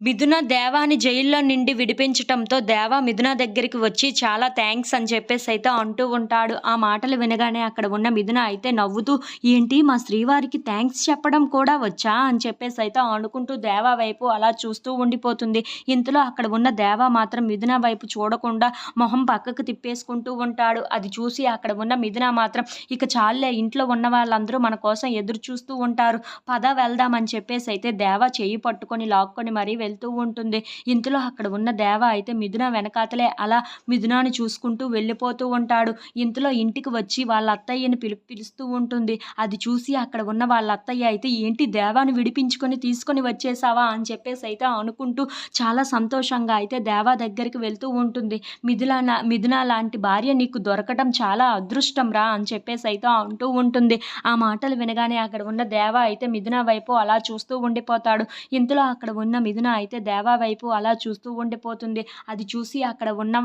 మిథున దేవాని జైల్లో నుండి విడిపించటంతో దేవా మిథున దగ్గరికి వచ్చి చాలా థ్యాంక్స్ అని చెప్పేసి అయితే అంటూ ఉంటాడు. ఆ మాటలు వినగానే అక్కడ ఉన్న మిథున అయితే నవ్వుతూ ఏంటి మా శ్రీవారికి థ్యాంక్స్ చెప్పడం కూడా వచ్చా? అని చెప్పేసి అయితే అనుకుంటూ దేవా వైపు అలా చూస్తూ ఉండిపోతుంది. ఇంతలో అక్కడ ఉన్న దేవా మాత్రం మిథున వైపు చూడకుండా మొహం పక్కకు తిప్పేసుకుంటూ ఉంటాడు. అది చూసి అక్కడ ఉన్న మిథున మాత్రం ఇక చాలే ఇంట్లో ఉన్న వాళ్ళందరూ మన కోసం ఎదురు చూస్తూ ఉంటారు. పద వెళ్దామని చెప్పేసి అయితే దేవా చేయి పట్టుకొని లాక్కొని మరీ వెళ్తూ ఉంటుంది. ఇంతలో అక్కడ ఉన్న దేవ అయితే మిథున వెనకాతలే అలా మిథునాన్ని చూసుకుంటూ వెళ్ళిపోతూ ఉంటాడు. ఇంతలో ఇంటికి వచ్చి వాళ్ళ అత్తయ్యని పిలు పిలుస్తూ ఉంటుంది. అది చూసి అక్కడ ఉన్న వాళ్ళ అత్తయ్య అయితే ఏంటి దేవాను విడిపించుకొని తీసుకొని వచ్చేసావా? అని చెప్పేసి అయితే అనుకుంటూ చాలా సంతోషంగా అయితే దేవా దగ్గరికి వెళ్తూ ఉంటుంది. మిథున మిథున లాంటి భార్య నీకు దొరకటం చాలా అదృష్టం రా అని చెప్పేసి అయితే అంటూ ఉంటుంది. ఆ మాటలు వినగానే అక్కడ ఉన్న దేవ అయితే మిథున వైపు అలా చూస్తూ ఉండిపోతాడు. ఇంతలో అక్కడ ఉన్న మిథున అయితే దేవా వైపు అలా చూస్తూ ఉండిపోతుంది. అది చూసి అక్కడ ఉన్న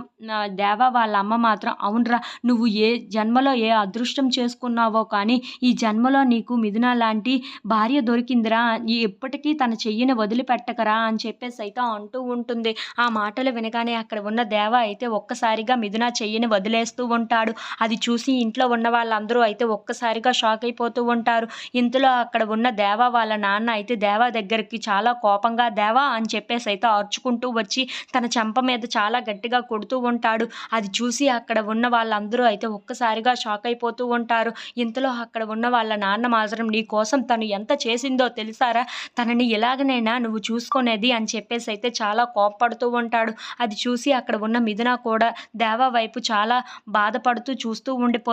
దేవా వాళ్ళ అమ్మ మాత్రం అవునరా నువ్వు ఏ జన్మలో ఏ అదృష్టం చేసుకున్నావో కానీ ఈ జన్మలో నీకు మిథున లాంటి భార్య దొరికిందిరా. ఎప్పటికీ తన చెయ్యిని వదిలిపెట్టకరా అని చెప్పేసి అయితే అంటూ ఉంటుంది. ఆ మాటలు వినగానే అక్కడ ఉన్న దేవ అయితే ఒక్కసారిగా మిథున చెయ్యిని వదిలేస్తూ ఉంటాడు. అది చూసి ఇంట్లో ఉన్న వాళ్ళందరూ అయితే ఒక్కసారిగా షాక్ అయిపోతూ ఉంటారు. ఇంతలో అక్కడ ఉన్న దేవ వాళ్ళ నాన్న అయితే దేవా దగ్గరికి చాలా కోపంగా దేవా అని చెప్పేసి అయితే అర్చుకుంటూ వచ్చి తన చెంప మీద చాలా గట్టిగా కొడుతూ ఉంటాడు. అది చూసి అక్కడ ఉన్న వాళ్ళందరూ అయితే ఒక్కసారిగా షాక్ అయిపోతూ ఉంటారు. ఇంతలో అక్కడ ఉన్న వాళ్ళ నాన్న మాత్రం నీ కోసం తను ఎంత చేసిందో తెలుసారా? తనని ఎలాగనైనా నువ్వు చూసుకునేది అని చెప్పేసి అయితే చాలా కోప్పడుతూ ఉంటాడు. అది చూసి అక్కడ ఉన్న మిథున కూడా దేవా వైపు చాలా బాధపడుతూ చూస్తూ ఉండిపోతుంది